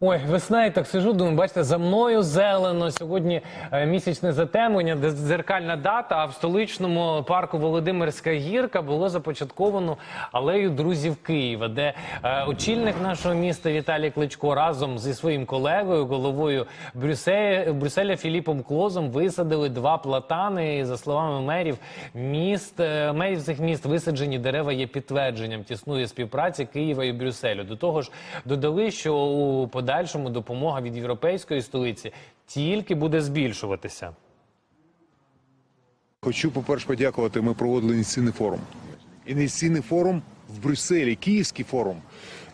Ой, весна і так сижу, думаю, бачите, за мною зелено. Сьогодні е, місячне затемнення, дзеркальна дата. А в столичному парку Володимирська гірка було започатковано алею друзів Києва, де е, очільник нашого міста Віталій Кличко разом зі своїм колегою, головою Брюсселя, Брюсселя Філіпом Клозом висадили два платани. І, за словами мерів, міст е, мерів цих міст висаджені дерева є підтвердженням тісної співпраці Києва і Брюсселю. До того ж, додали, що у подальшому допомога від європейської столиці тільки буде збільшуватися. Хочу, по-перше, подякувати. Ми проводили інвестиційний форум. Інвестиційний форум в Брюсселі, Київський форум,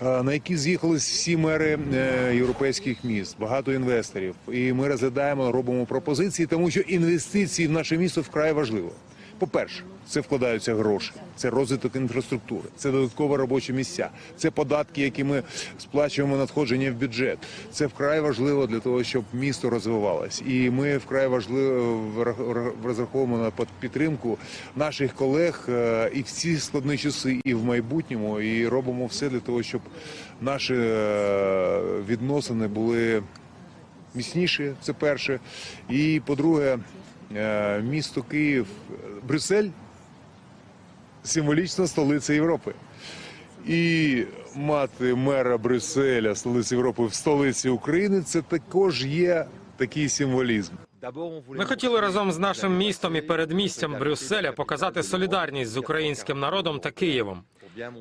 е, на який з'їхались всі мери е, європейських міст, багато інвесторів. І ми розглядаємо, робимо пропозиції, тому що інвестиції в наше місто вкрай важливо. По-перше, це вкладаються гроші, це розвиток інфраструктури, це додаткові робочі місця, це податки, які ми сплачуємо надходження в бюджет. Це вкрай важливо для того, щоб місто розвивалось. І ми вкрай важливо розраховуємо на підтримку наших колег е, і в ці складні часи, і в майбутньому, і робимо все для того, щоб наші е, відносини були міцніші. Це перше. І по-друге, місто Київ, Брюссель символічна столиця Європи. І мати мера Брюсселя, столиці Європи в столиці України, це також є такий символізм. Ми хотіли разом з нашим містом і передмістям Брюсселя показати солідарність з українським народом та Києвом.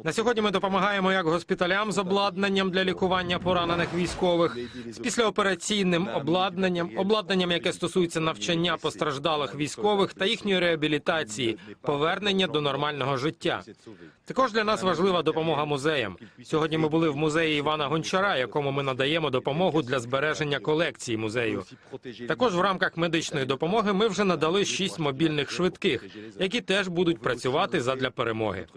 На сьогодні ми допомагаємо як госпіталям з обладнанням для лікування поранених військових, з післяопераційним обладнанням, обладнанням, яке стосується навчання постраждалих військових та їхньої реабілітації, повернення до нормального життя. Також для нас важлива допомога музеям. Сьогодні ми були в музеї Івана Гончара, якому ми надаємо допомогу для збереження колекції музею. Також в рамках медичної допомоги ми вже надали шість мобільних швидких, які теж будуть працювати задля перемоги.